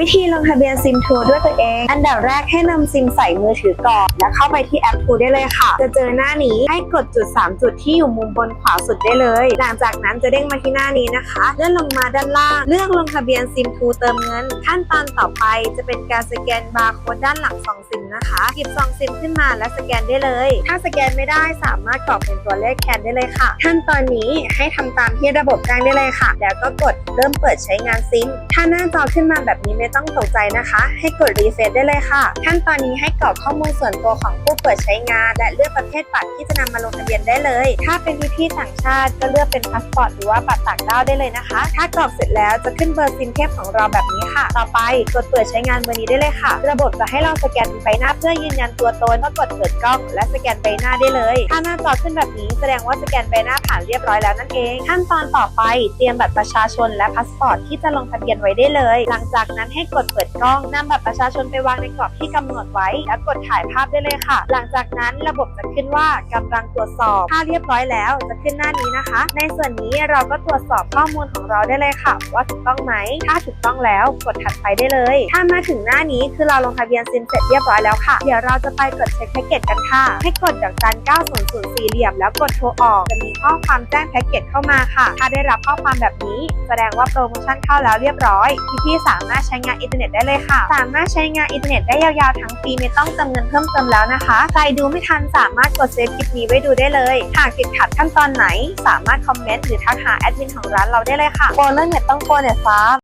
วิธีลงทะเบียนซิมทูด้วยตัวเอง อันดับแรกให้นำซิมใส่มือถือก่อน แล้วเข้าไปที่แอปทูได้เลยค่ะ จะเจอหน้านี้ให้กดจุด 3 จุดที่อยู่มุมบนขวาสุดได้เลย หลังจากนั้นจะเด้งมาที่หน้านี้นะคะ เลื่อนลงมาด้านล่าง เลือกลงทะเบียนซิมทูเติมเงิน ขั้นตอนต่อไปจะเป็นการสแกนบาร์โค้ดด้านหลังซองซิมนะคะหยิบซองซิมขึ้นมาและสแกนได้เลย ถ้าสแกนไม่ได้สามารถกรอกเป็นตัวเลขแคนได้เลยค่ะ ขั้นตอนนี้ให้ทำตามที่ระบบแจ้งได้เลยค่ะ แล้วก็กดเริ่มเปิดใช้งานซิม ถ้าหน้าจอขึ้นมาแบบนี้ไม่ต้องตกใจนะคะ ให้กดรีเฟรชได้เลยค่ะ ขั้นตอนนี้ให้กรอกข้อมูลส่วนตัวของผู้เปิดใช้งาน และเลือกประเภทบัตรที่จะนำมาลงทะเบียนได้เลย ถ้าเป็นพี่ๆต่างชาติก็เลือกเป็นพาสปอร์ตหรือว่าบัตรต่างด้าวได้เลยนะคะ ถ้ากรอกเสร็จแล้วจะขึ้นเบอร์ซิมเทพของเราแบบนี้ค่ะ ต่อไปกดเปิดใช้งานเบอร์นี้ได้เลยค่ะ ระบบจะให้เราสแกนใบหน้าเพื่อยืนยันตัวตนก็กดเปิดกล้อง และสแกนใบหน้าได้เลย ถ้าหน้าจอขึ้นแบบนี้แสดงว่าสแกนใบหน้าผ่านเรียบร้อยแล้วนั่นเอง ขั้นตอนต่อไปเตรียมบัตรประชาชนและพาสปอร์ตที่จะลงทะเบียนไว้ได้เลย หลังจากนั้นให้กดเปิดกล้องนำบัตรประชาชนไปวางในกรอบที่กำหนดไว้ แล้วกดถ่ายภาพได้เลยค่ะ หลังจากนั้นระบบจะขึ้นว่ากำลังตรวจสอบ ถ้าเรียบร้อยแล้วจะขึ้นหน้านี้นะคะ ในส่วนนี้เราก็ตรวจสอบข้อมูลของเราได้เลยค่ะ ว่าถูกต้องไหม ถ้าถูกต้องแล้วกดถัดไปได้เลย ถ้ามาถึงหน้านี้คือเราลงทะเบียนซิมเสร็จเรียบร้อยแล้วค่ะ เดี๋ยวเราจะไปกดเช็คแพ็กเกจกันค่ะ ให้กดดอกจัน900สี่เหลี่ยมแล้วกดโทรออกจะมีข้อความแจ้งแพ็กเกจเข้ามาค่ะ ถ้าได้รับข้อความแบบนี้ แสดงว่าโปรโมชั่นเข้าแล้วเรียบร้อยพี่ๆสามารถใช้้งานอินเทอร์เน็ตได้เลยค่ะ สามารถใช้งานอินเทอร์เน็ตได้ยาวๆทั้งปีไม่ต้องเติมเงินเพิ่มเติมแล้วนะคะ ใครดูไม่ทันสามารถกดเซฟคลิปนี้ไว้ดูได้เลย หากติดขัดขั้นตอนไหน สามารถคอมเมนต์หรือทักหาแอดมินของร้านเราได้เลยค่ะโปรเน็ตต้องโปรเน็ตฟ้า